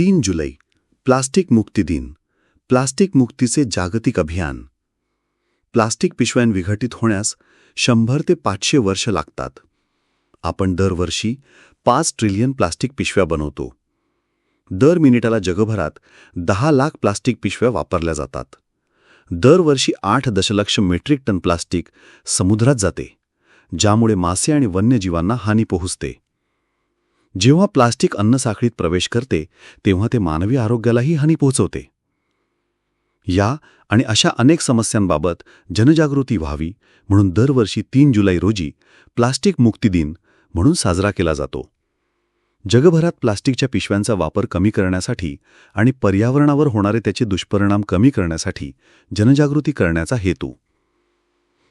तीन जुलै प्लास्टिक मुक्ती दिन प्लास्टिक मुक्तीचे जागतिक अभियान. प्लास्टिक पिशव्यां विघटित होण्यास शंभर ते पाचशे वर्ष लागतात. आपण दरवर्षी पाच ट्रिलियन प्लास्टिक पिशव्या बनवतो. दर मिनिटाला जगभरात दहा लाख प्लास्टिक पिशव्या वापरल्या जातात. दरवर्षी आठ दशलक्ष मेट्रिक टन प्लास्टिक समुद्रात जाते ज्यामुळे मासे आणि वन्यजीवांना हानी पोहोचते. जेव्हा प्लास्टिक अन्नसाखळीत प्रवेश करते तेव्हा ते मानवी आरोग्यालाही हानी पोहोचवते. या आणि अशा अनेक समस्यांबाबत जनजागृती व्हावी म्हणून दरवर्षी तीन जुलै रोजी प्लास्टिक मुक्ती दिन म्हणून साजरा केला जातो. जगभरात प्लास्टिकच्या पिशव्यांचा वापर कमी करण्यासाठी आणि पर्यावरणावर होणारे त्याचे दुष्परिणाम कमी करण्यासाठी जनजागृती करण्याचा हेतू.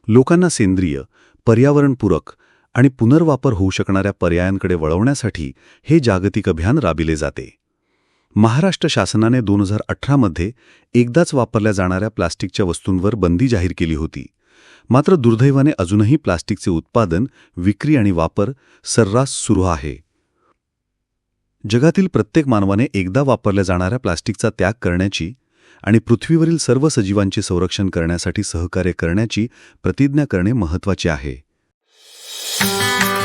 लोकांना सेंद्रिय पर्यावरणपूरक आणि पुनर्वापर होऊ शकणाऱ्या पर्यायांकडे वळवण्यासाठी हे जागतिक अभियान राबिले जाते. महाराष्ट्र शासनाने दोन हजार अठरामध्ये एकदाच वापरल्या जाणाऱ्या प्लास्टिकच्या वस्तूंवर बंदी जाहीर केली होती. मात्र दुर्दैवाने अजूनही प्लास्टिकचे उत्पादन विक्री आणि वापर सर्रास सुरू आहे. जगातील प्रत्येक मानवाने एकदा वापरल्या जाणाऱ्या प्लास्टिकचा त्याग करण्याची आणि पृथ्वीवरील सर्व सजीवांचे संरक्षण करण्यासाठी सहकार्य करण्याची प्रतिज्ञा करणे महत्त्वाचे आहे. Thank you.